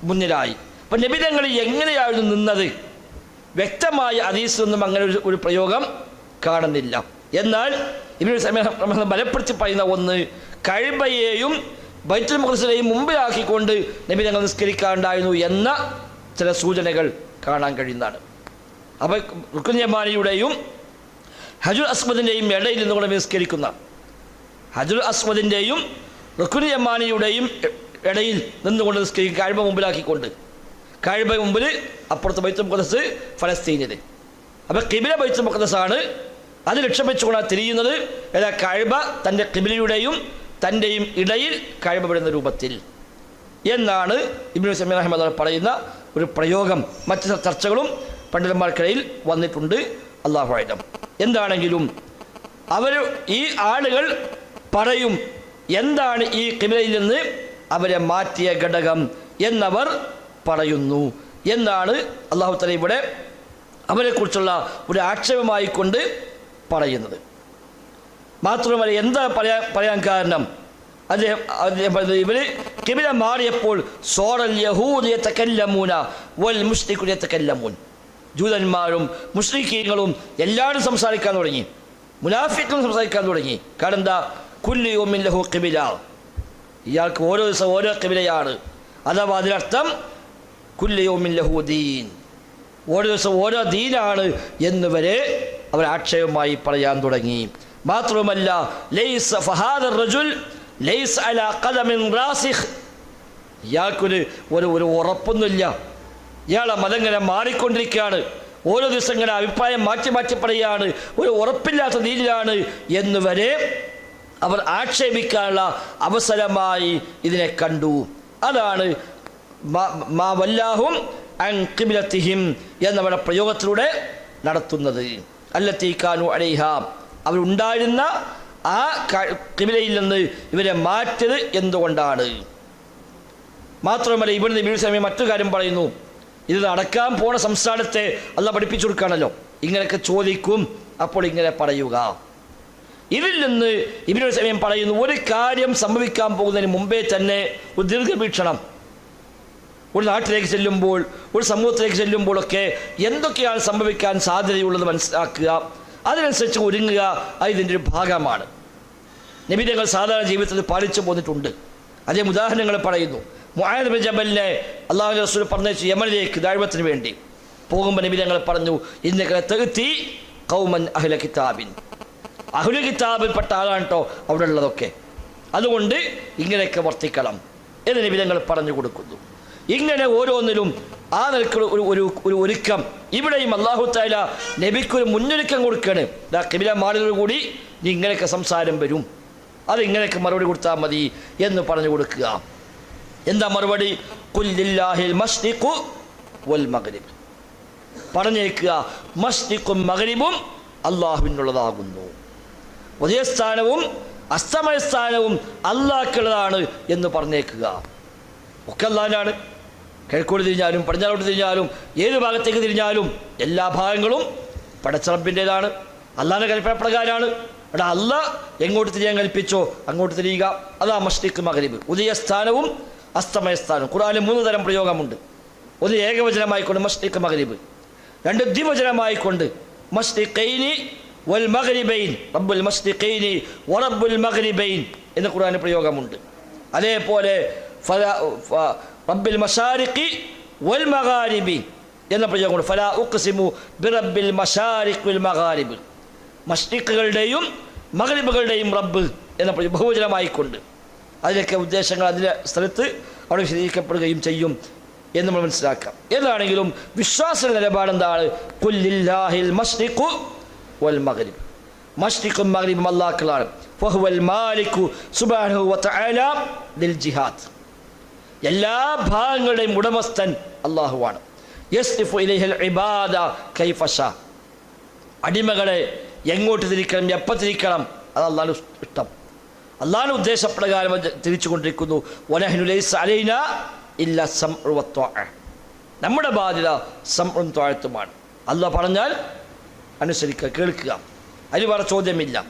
മുന്നിലായി. അപ്പം നബിതങ്ങൾ എങ്ങനെയായിരുന്നു നിന്നത്? വ്യക്തമായ അതീസിൽ അങ്ങനെ ഒരു ഒരു പ്രയോഗം കാണുന്നില്ല. എന്നാൽ ഇവരുടെ സമയം ബലപ്പെടുത്തി പറയുന്ന ഒന്ന് കഴിബയെയും ബൈത്തുൽ മുഖദസിനെയും മുമ്പിലാക്കിക്കൊണ്ട് നബി നിസ്കരിക്കാണ്ടായിരുന്നു നിസ്കരിക്കാറുണ്ടായിരുന്നു എന്ന ചില സൂചനകൾ കാണാൻ കഴിയുന്നതാണ്. അപ്പോൾ റുക്കുഞ്ഞമാനിയുടെയും ഹജുൽ അസ്മദിന്റെയും ഇടയിൽ നിന്നുകൊണ്ട് നിസ്കരിക്കുന്ന ഹജുൽ അസ്മദിന്റെയും റുക്കുനിയമാനിയുടെയും ഇടയിൽ നിന്നുകൊണ്ട് നിസ്കരിക്കും കഴിവ മുമ്പിലാക്കിക്കൊണ്ട് കഴിവ മുമ്പിൽ അപ്പുറത്ത് ബൈത്തു മുഖദസ് ഫലസ്തീനിൽ അപ്പോൾ കിബില ബൈത്തു മുഖദസാണ് അത് ലക്ഷ്യം വെച്ചുകൊണ്ടാണ് തിരിയുന്നത്. ഏതാ കഴിവ തന്റെ കിബിലയുടെയും തന്റെയും ഇടയിൽ കഴിവ വിടുന്ന രൂപത്തിൽ. എന്നാണ് ഇബ്നു സമീർ അഹമ്മദ് പറയുന്ന ഒരു പ്രയോഗം. മറ്റ് ചർച്ചകളും പണ്ഡിതന്മാർക്കിടയിൽ വന്നിട്ടുണ്ട്. അള്ളാഹു ആയുധം എന്താണെങ്കിലും അവർ ഈ ആളുകൾ പറയും എന്താണ് ഈ കിബിലയിൽ നിന്ന് അവരെ മാറ്റിയ ഘടകം എന്നവർ പറയുന്നു. എന്നാണ് അള്ളാഹു തല ഇവിടെ അവരെക്കുറിച്ചുള്ള ഒരു ആക്ഷേപമായി കൊണ്ട് പറയുന്നത്. മാത്രമല്ല എന്താ പറയാൻ പറയാൻ കാരണം? അദ്ദേഹം അദ്ദേഹം പറയുന്നത് ഇവർ കിബില മാറിയപ്പോൾ സോറൽ യഹൂദിയ വൽ മുസ്ലിഖുലിയ തക്കല്ലമൂൻ ജൂതന്മാരും മുസ്ലിഖീങ്ങളും എല്ലാവരും സംസാരിക്കാൻ തുടങ്ങി. മുനാഫിക്കും സംസാരിക്കാൻ തുടങ്ങി. കാരണം എന്താ? കുല്ലി ഒമിൻ ലഹു കിബില ഇയാൾക്ക് ഓരോ ദിവസം ഓരോ കിബിലയാണ് അഥവാ അതിനർത്ഥം കുല്ലി ഒമിൻ ലഹു ദീൻ. ഓരോ ദിവസം ഓരോ ദീനാണ് എന്ന് വരെ അവർ ആക്ഷേപമായി പറയാൻ തുടങ്ങി. മാത്രവുമല്ല ലൈസ റജുൽ ലൈസ് റാസിഖ്. ഇയാൾക്കൊരു ഒരു ഒരു ഉറപ്പൊന്നുമില്ല. ഇയാളെ മതങ്ങനെ മാറിക്കൊണ്ടിരിക്കുകയാണ്. ഓരോ ദിവസം ഇങ്ങനെ അഭിപ്രായം മാറ്റി മാറ്റി പറയുകയാണ്. ഒരു ഉറപ്പില്ലാത്ത രീതിയിലാണ് എന്ന് വരെ അവർ ആക്ഷേപിക്കാനുള്ള അവസരമായി ഇതിനെ കണ്ടു. അതാണ് മാ- വല്ലാഹും അൻ ഖിബ്ലത്തിഹിം എന്നവരുടെ പ്രയോഗത്തിലൂടെ നടത്തുന്നത്. അല്ലത്തീക്കാനു അലൈഹ. അവരുണ്ടായിരുന്ന ആ കിമിലയിൽ നിന്ന് ഇവരെ മാറ്റിയത് എന്തുകൊണ്ടാണ്? മാത്രമല്ല ഇവിടുന്ന് വീട് സമയം മറ്റു കാര്യം പറയുന്നു. ഇത് നടക്കാൻ പോണ സംസ്ഥാനത്തെ അല്ല പഠിപ്പിച്ചു കൊടുക്കുകയാണല്ലോ. ഇങ്ങനെയൊക്കെ ചോദിക്കും അപ്പോൾ ഇങ്ങനെ പറയുക. ഇതിൽ നിന്ന് ഇവരുടെ സമയം പറയുന്നു ഒരു കാര്യം സംഭവിക്കാൻ പോകുന്നതിന് മുമ്പേ തന്നെ ഒരു ദീർഘവീക്ഷണം. ഒരു നാട്ടിലേക്ക് ചെല്ലുമ്പോൾ ഒരു സമൂഹത്തിലേക്ക് ചെല്ലുമ്പോഴൊക്കെ എന്തൊക്കെയാണ് സംഭവിക്കാൻ സാധ്യതയുള്ളത് മനസ്സിലാക്കുക. അതിനനുസരിച്ച് ഒരുങ്ങുക അതിന്റെ ഒരു ഭാഗമാണ്. നബിതങ്ങൾ സാധാരണ ജീവിതത്തിൽ പാലിച്ചു പോന്നിട്ടുണ്ട്. അതേ ഉദാഹരണങ്ങൾ പറയുന്നു. ബിൻ ജബലിനെ അള്ളാഹു റസൂൽ പറഞ്ഞു യമനിലേക്ക് ദാഴ്വത്തിന് വേണ്ടി. പോകുമ്പോൾ നബിതങ്ങൾ പറഞ്ഞു ഇന്നൊക്കെ തീ കൗമൻ അഹ്ല കിതാബിൻ. അഹുല കിതാബിൽപ്പെട്ട ആളാണ് കേട്ടോ അവിടെ ഉള്ളതൊക്കെ അതുകൊണ്ട് ഇങ്ങനെയൊക്കെ വർത്തിക്കണം എന്ന് നിബിധങ്ങൾ പറഞ്ഞു കൊടുക്കുന്നു. ഇങ്ങനെ ഓരോന്നിലും ആ നിലയ്ക്ക് ഒരു ഒരു ഒരു ഒരുക്കം. ഇവിടെയും അള്ളാഹു താല നബിക്കൊരു മുന്നൊരുക്കം കൊടുക്കുകയാണ് ദാ കിബില മാളികൾ കൂടി നീ ഇങ്ങനെയൊക്കെ സംസാരം വരും. അത് ഇങ്ങനെയൊക്കെ മറുപടി കൊടുത്താൽ മതി എന്ന് പറഞ്ഞു കൊടുക്കുക. എന്താ മറുപടി? കുല്ലില്ലാഹിൽ മസ്തിഖു വൽ മഗ്രിബ്. പറഞ്ഞേക്കുക മഷ്രിഖും മഗ്രിബും അള്ളാഹുവിനുള്ളതാകുന്നു ഉദയസ്ഥാനവും അസ്തമയസ്ഥാനവും അള്ളാക്കുള്ളതാണ് എന്ന് പറഞ്ഞേക്കുക. ഒക്കെ അള്ളാഹിനാണ്. കിഴക്കോട് തിരിഞ്ഞാലും പടിഞ്ഞാറോട്ട് തിരിഞ്ഞാലും ഏത് ഭാഗത്തേക്ക് തിരിഞ്ഞാലും എല്ലാ ഭാഗങ്ങളും പടച്ചറപ്പിന്റെതാണ് അള്ളാഹിന്റെ കൽപ്പനപ്രകാരമാണ്. അവിടെ അല്ല എങ്ങോട്ട് തിരിയാൻ കൽപ്പിച്ചോ അങ്ങോട്ട് തിരിയുക. അതാ മഷ്ടിക്ക് മകരീബ് ഉദയസ്ഥാനവും അസ്തമയസ്ഥാനവും. ഖുറാനിൽ മൂന്ന് തരം പ്രയോഗമുണ്ട്. ഒന്ന് ഏകവചനമായിക്കൊണ്ട് മഷ്ടിക്ക് മകരീബ് രണ്ട് ദ്വിവചനമായിക്കൊണ്ട് മഷ്ടിഖൈനി വൽ മഗ്രിബൈൻ റബ്ബുൽ മഷ്ടിഖൈനി വറബ്ബുൽ മഗ്രിബൈൻ എന്ന ഖുർആനിൽ പ്രയോഗമുണ്ട്. അതേപോലെ റബ്ബിൽ മഷാരിഖി വൽ മഗാരിബി എന്ന പ്രയോഗമുണ്ട്. ഫലാ ഉഖ്സിമു ബിറബ്ബിൽ മഷാരിഖ് വൽ മഗാരിബ്. മഷ്ടിഖുകളുടെയും മഗ്രിബുകളുടെയും റബ്ബ് എന്ന ബഹുവചനമായിക്കൊണ്ട് അതിലൊക്കെ ഉദ്ദേശങ്ങൾ അതിലെ സ്ഥലത്ത് അവിടെ വിശദീകരിക്കപ്പെടുകയും ചെയ്യും എന്ന് നമ്മൾ മനസ്സിലാക്കാം. ഏതാണെങ്കിലും വിശ്വാസ നിലപാട് എന്താണ് കുല്ലില്ലാഹിൽ മഷ്രിഖു വൽ മഗ്രിബ്. മഷ്രിഖും മഗ്രിബും അല്ലാഹുക്കളാണ് ഫഹുവൽ മാലിക്കു സുബ്ഹാനഹു വതആല ലിൽ ജിഹാദ്. എല്ലാ ഭാഗങ്ങളുടെയും ഉടമസ്ഥൻ അള്ളാഹുവാണ് യസ്രിഫു ഇലൈഹിൽ ഇബാദ കൈഫഷ അടിമകളെ എങ്ങോട്ട് തിരിക്കണം എപ്പോൾ തിരിക്കണം അത് അള്ളാഹു ഇഷ്ടം. അള്ളാഹു ഉദ്ദേശപ്രകാരം തിരിച്ചു തിരിച്ചുകൊണ്ടിരിക്കുന്നു. വനഹ്നു ലൈസ അലൈന ഇല്ല വത്വാഅ. നമ്മുടെ ബാധ്യത സംഉം ത്വാഴത്തുമാണ് അള്ളാഹ് പറഞ്ഞാൽ അനുസരിക്കുക കേൾക്കുക. അതിന് വേറെ ചോദ്യമില്ല.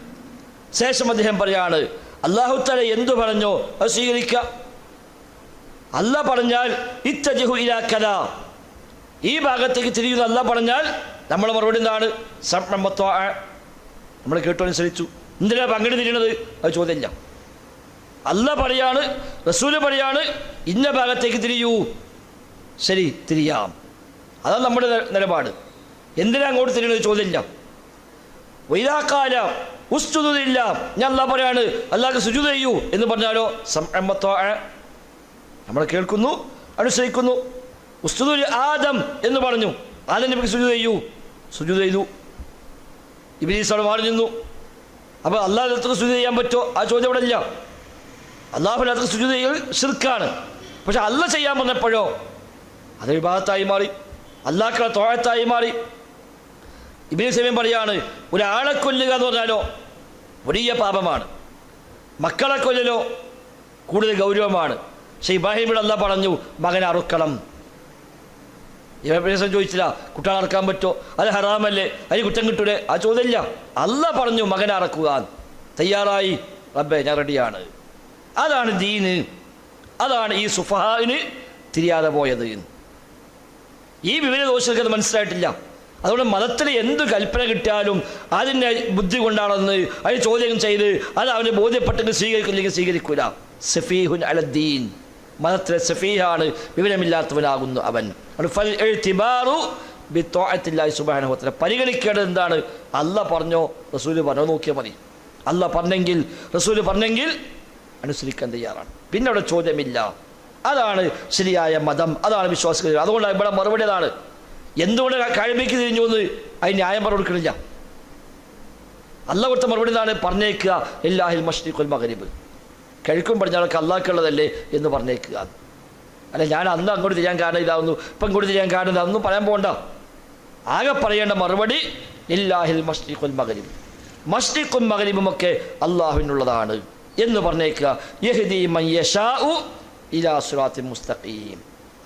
ശേഷം അദ്ദേഹം പറയാണ് അള്ളാഹുത്തല തല എന്തു പറഞ്ഞോ അത് സ്വീകരിക്കുക അല്ല പറഞ്ഞാൽ ഇത്തജിഹു ഇലാക്കല ഈ ഭാഗത്തേക്ക് തിരിയുന്ന അല്ല പറഞ്ഞാൽ നമ്മൾ മറുപടി എന്താണ്? സംരംഭത്വ നമ്മൾ കേട്ടു അനുസരിച്ചു എന്തിനാ പങ്കെടു തിരിയണത്? അത് ചോദ്യമില്ല. അല്ല പറയാണ് റസൂൽ പറയാണ് ഇന്ന ഭാഗത്തേക്ക് തിരിയൂ. ശരി തിരിയാം. അതാണ് നമ്മുടെ നിലപാട്. എന്തിനാ അങ്ങോട്ട് തിരിയണത് ചോദ്യമില്ല. വൈരാക്കാല ഉസ്തുതില്ല ഞാൻ അല്ലാ പറയാണ് അല്ലാതെ സുജു ചെയ്യൂ എന്ന് പറഞ്ഞാലോ സംരംഭത്വ നമ്മൾ കേൾക്കുന്നു അനുസരിക്കുന്നു. ഉസ്തുദുൽ ആദം എന്ന് പറഞ്ഞു. ആദം നബിക്ക് സുജു ചെയ്യൂ. സുജു ചെയ്തു. ഇബിലീസ് മാറി നിന്നു. അപ്പോൾ അള്ളാഹ് അത്ര സുജൂദ് ചെയ്യാൻ പറ്റുമോ? ആ ചോദ്യം അവിടെ ഇല്ല. അള്ളാഹുവിന് അത്ര സുജൂദ് ചെയ്യൽ ഷിർക്കാണ് പക്ഷെ അല്ല ചെയ്യാൻ വന്നപ്പോഴോ അത് വിഭാഗത്തായി മാറി. അള്ളാഹ്ക്കുള്ള തോഴത്തായി മാറി. ഇബിലി സമയം പറയാണ് ഒരാളെ കൊല്ലുക എന്ന് പറഞ്ഞാലോ വലിയ പാപമാണ്. മക്കളെ കൊല്ലലോ കൂടുതൽ ഗൗരവമാണ്. പക്ഷെ ഇബ്രാഹിമിൽ അല്ല പറഞ്ഞു മകൻ അറുക്കണം. ഇബ്രാഹിം ചോദിച്ചില്ല കുട്ടികളെ അറക്കാൻ പറ്റുമോ? അത് ഹറാമല്ലേ? അതിന് കുറ്റം കിട്ടൂലേ? ആ ചോദ്യമില്ല. അല്ല പറഞ്ഞു മകനെ അറക്കുക. തയ്യാറായി റബ്ബേ ഞാൻ റെഡിയാണ്. അതാണ് ദീന് അതാണ് ഈ സുഫഹാവിന് തിരിയാതെ പോയത്. ഈ വിവരദോഷങ്ങൾക്ക് അത് മനസ്സിലായിട്ടില്ല. അതുകൊണ്ട് മതത്തിൽ എന്ത് കൽപ്പന കിട്ടിയാലും അതിന്റെ ബുദ്ധി കൊണ്ടാണെന്ന് അതിന് ചോദ്യം ചെയ്ത് അത് അവന് ബോധ്യപ്പെട്ടെങ്കിൽ സ്വീകരിക്കില്ലെങ്കിൽ സ്വീകരിക്കൂല. സഫീഹുൻ അലദ്ദീൻ മതത്തിലെ സഫീഹാണ് വിവരമില്ലാത്തവനാകുന്നു അവൻ. പരിഗണിക്കേണ്ടത് എന്താണ്? അല്ല പറഞ്ഞോ റസൂൽ പറഞ്ഞോ നോക്കിയാൽ മതി. അല്ല പറഞ്ഞെങ്കിൽ റസൂൽ പറഞ്ഞെങ്കിൽ അനുസരിക്കാൻ തയ്യാറാണ്. പിന്നെ അവിടെ ചോദ്യമില്ല. അതാണ് ശരിയായ മതം. അതാണ് വിശ്വാസികൾ. അതുകൊണ്ടാണ് ഇവിടെ മറുപടി അതാണ്. എന്തുകൊണ്ട് കഴിമയ്ക്ക് തിരിഞ്ഞു വന്ന് അതിന് ന്യായം പറഞ്ഞു കൊടുക്കണില്ല. അല്ല കൊടുത്ത മറുപടി എന്താണ്? പറഞ്ഞേക്കുക ഇല്ലാഹിൽ മഷ്രിഖുൽ മകരീബ് കഴിക്കും പറഞ്ഞാലൊക്കെ അള്ളാഹ്ക്കുള്ളതല്ലേ എന്ന് പറഞ്ഞേക്കുക. അല്ല ഞാൻ അന്ന് അങ്ങോട്ട് തിരിയാൻ കാരണം ഇതാവുന്നു ഇപ്പം ഇങ്ങോട്ട് തിരിയാൻ കാരണം ഇതാവുന്നു പറയാൻ പോകണ്ട ആകെ പറയേണ്ട മറുപടി ഇല്ലാഹിൽ മഷ്രിഖുൽ മകരീബ് മഷ്രിഖും മകരിബും ഒക്കെ അള്ളാഹുവിനുള്ളതാണ് എന്ന് പറഞ്ഞേക്കുക. യഹ്ദി മൻ യശാഉ ഇലാ സുറാത്തി മുസ്തഖീം.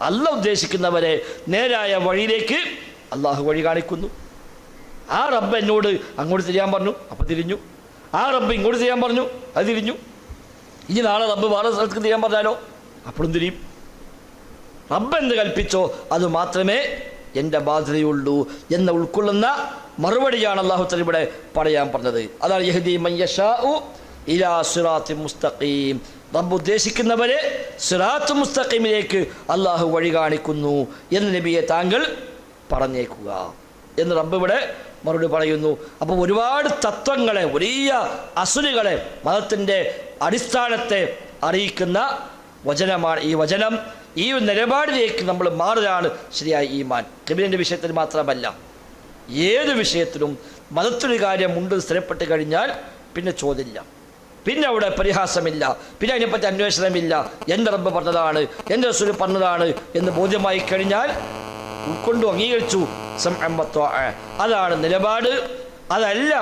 അല്ല ഉദ്ദേശിക്കുന്നവരെ നേരായ വഴിയിലേക്ക് അള്ളാഹു വഴി കാണിക്കുന്നു. ആ റബ്ബ് എന്നോട് അങ്ങോട്ട് തിരിയാൻ പറഞ്ഞു അപ്പം തിരിഞ്ഞു. ആ റബ്ബ് ഇങ്ങോട്ട് തിരിയാൻ പറഞ്ഞു അത് തിരിഞ്ഞു. ഇനി നാളെ റബ്ബ് വേറെ സ്ഥലത്ത് തിരിയാൻ പറഞ്ഞാലോ? അപ്പോഴും തിരിയും. റബ്ബ് എന്ത് കൽപ്പിച്ചോ അത് മാത്രമേ എന്റെ ബാധ്യതയുള്ളൂ എന്ന് ഉൾക്കൊള്ളുന്ന മറുപടിയാണ് അള്ളാഹു ഇവിടെ പറയാൻ പറഞ്ഞത്. അതാണ് യഹദീ മയ്യഷാ ഇലാ സുറാത്തി മുസ്തഖീം. റബ്ബ് ഉദ്ദേശിക്കുന്നവരെ സിറാത്ത് മുസ്തഖിമിലേക്ക് അള്ളാഹു വഴി കാണിക്കുന്നു എന്ന് നബിയെ താങ്കൾ പറഞ്ഞേക്കുക. എന്ന് റബ്ബ് ഇവിടെ മറുപടി പറയുന്നു. അപ്പോൾ ഒരുപാട് തത്വങ്ങളെ വലിയ അസുലുകളെ മതത്തിന്റെ അടിസ്ഥാനത്തെ അറിയിക്കുന്ന വചനമാണ് ഈ വചനം. ഈ നിലപാടിലേക്ക് നമ്മൾ മാറുകയാണ് ശരിയായ ഈമാൻ. കബിലിന്റെ വിഷയത്തിൽ മാത്രമല്ല ഏത് വിഷയത്തിലും മതത്തിലൊരു കാര്യം ഉണ്ട് സ്ഥിരപ്പെട്ട് കഴിഞ്ഞാൽ പിന്നെ ചോദ്യമില്ല. പിന്നെ അവിടെ പരിഹാസമില്ല. പിന്നെ അതിനെപ്പറ്റി അന്വേഷണമില്ല. എന്റെ റബ്ബ് പറഞ്ഞതാണ് എന്റെ റസൂൽ പറഞ്ഞതാണ് എന്ന് ബോധ്യമായി കഴിഞ്ഞാൽ ഉൾക്കൊണ്ടു അംഗീകരിച്ചു. അതാണ് നിലപാട്. അതല്ല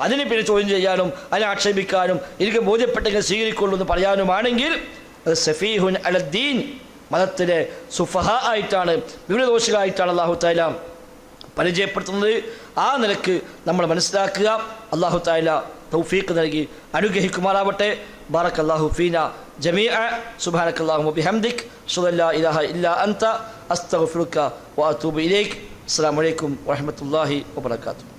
അതിനെ പിന്നെ ചോദ്യം ചെയ്യാനും അതിനെ ആക്ഷേപിക്കാനും എനിക്ക് ബോധ്യപ്പെട്ടെങ്കിൽ സ്വീകരിക്കുള്ളൂ എന്ന് പറയാനുമാണെങ്കിൽ അത് സഫീഹുൻ അലദ്ദീൻ മതത്തിലെ സുഫഹ ആയിട്ടാണ് വിവരദോഷികളായിട്ടാണ് അള്ളാഹു താല പരിചയപ്പെടുത്തുന്നത്. ആ നിലയ്ക്ക് നമ്മൾ മനസ്സിലാക്കുക. അള്ളാഹു താല തൗഫീഖ് നൽകി അനുഗ്രഹിക്കുമാറാവട്ടെ. ബാറക് അള്ളാഹു ഫീന ജമീഅ. സുബാനക് അള്ളാഹു ബിഹംദിക് ഇലാഹ ഇല്ലാ അൻത അസ്തഗ്ഫിറുക വഅതൂബു ഇലൈക്. അസ്സലാമു അലൈക്കും വറഹ്മത്തുള്ളാഹി വബറകാതുഹു.